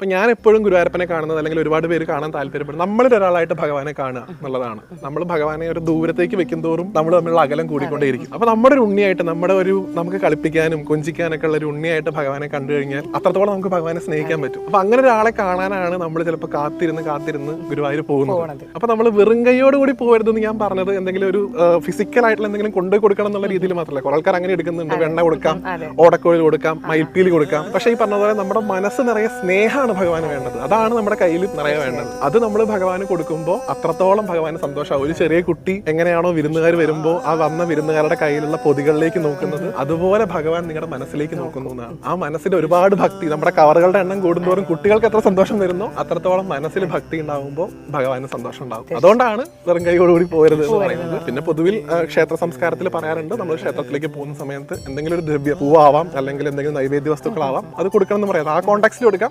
അപ്പൊ ഞാൻ എപ്പോഴും ഗുരുവായൂരപ്പനെ കാണുന്നത് അല്ലെങ്കിൽ ഒരുപാട് പേര് കാണാൻ താല്പര്യപ്പെടും. നമ്മളിൽ ഒരാളായിട്ട് ഭഗവാനെ കാണുക എന്നുള്ളതാണ്. നമ്മൾ ഭഗവാനെ ഒരു ദൂരത്തേക്ക് വെക്കും തോറും നമ്മൾ തമ്മിലുള്ള അകലം കൂടിക്കൊണ്ടേയിരിക്കും. അപ്പോൾ നമ്മുടെ ഒരു ഉണ്ണിയായിട്ട് നമ്മുടെ ഒരു നമുക്ക് കളിപ്പിക്കാനും കൊഞ്ചിക്കാനൊക്കെ ഉള്ള ഒരു ഉണ്ണിയായിട്ട് ഭഗവാനെ കണ്ടു കഴിഞ്ഞാൽ അത്രത്തോളം നമുക്ക് ഭഗവാനെ സ്നേഹിക്കാൻ പറ്റും. അപ്പോൾ അങ്ങനെ ഒരാളെ കാണാനാണ് നമ്മൾ ചിലപ്പോൾ കാത്തിരുന്ന് കാത്തിരുന്ന് ഗുരുവായൂർ പോകുന്നത്. അപ്പോൾ നമ്മൾ വെറും കൈയോട് കൂടി പോകരുതെന്ന് ഞാൻ പറഞ്ഞത് എന്തെങ്കിലും ഒരു ഫിസിക്കൽ ആയിട്ടുള്ള എന്തെങ്കിലും കൊണ്ടുപോയി കൊടുക്കണം എന്നുള്ള രീതിയിൽ മാത്രമല്ല. കുറെ ആൾക്കാർ അങ്ങനെ എടുക്കുന്നുണ്ട്. വെണ്ണ കൊടുക്കാം ഓടക്കോഴി കൊടുക്കാം മയിൽപ്പീലി കൊടുക്കാം. പക്ഷേ ഈ പറഞ്ഞ പോലെ നമ്മുടെ മനസ്സ് നിറയെ സ്നേഹമാണ് ഭഗവാന് വേണ്ടത്. അതാണ് നമ്മുടെ കയ്യിൽ നിറയെ വേണ്ടത്. അത് നമ്മൾ ഭഗവാന് കൊടുക്കുമ്പോൾ അത്രത്തോളം ഭഗവാന് സന്തോഷമാവും ഒരു ചെറിയ കുട്ടി എങ്ങനെയാണോ വിരുന്നുകാർ വരുമ്പോൾ ആ വന്ന വിരുന്നുകാരുടെ കയ്യിലുള്ള പൊതികളിലേക്ക് നോക്കുന്നത് അതുപോലെ ഭഗവാൻ നിങ്ങളുടെ മനസ്സിലേക്ക് നോക്കുന്നു എന്നാണ്. ആ മനസ്സിൽ ഒരുപാട് ഭക്തി നമ്മുടെ കവറുകളുടെ എണ്ണം കൂടുന്തോറും കുട്ടികൾക്ക് എത്ര സന്തോഷം വരുന്നോ അത്രത്തോളം മനസ്സിൽ ഭക്തി ഉണ്ടാകുമ്പോൾ ഭഗവാന് സന്തോഷം ഉണ്ടാകും അതുകൊണ്ടാണ് വെറും കൈയോടുകൂടി പോരുത് എന്ന് പറയുന്നത്. പിന്നെ പൊതുവിൽ ക്ഷേത്ര സംസ്കാരത്തിൽ പറയാറുണ്ട് നമ്മൾ ക്ഷേത്രത്തിലേക്ക് പോകുന്ന സമയത്ത് എന്തെങ്കിലും ഒരു ദ്രവ്യ പൂവാവാം അല്ലെങ്കിൽ എന്തെങ്കിലും നൈവേദ്യ വസ്തുക്കളാവാം അത് കൊടുക്കണം എന്ന് പറയാം ആ കോണ്ടാക്സിൽ കൊടുക്കാം.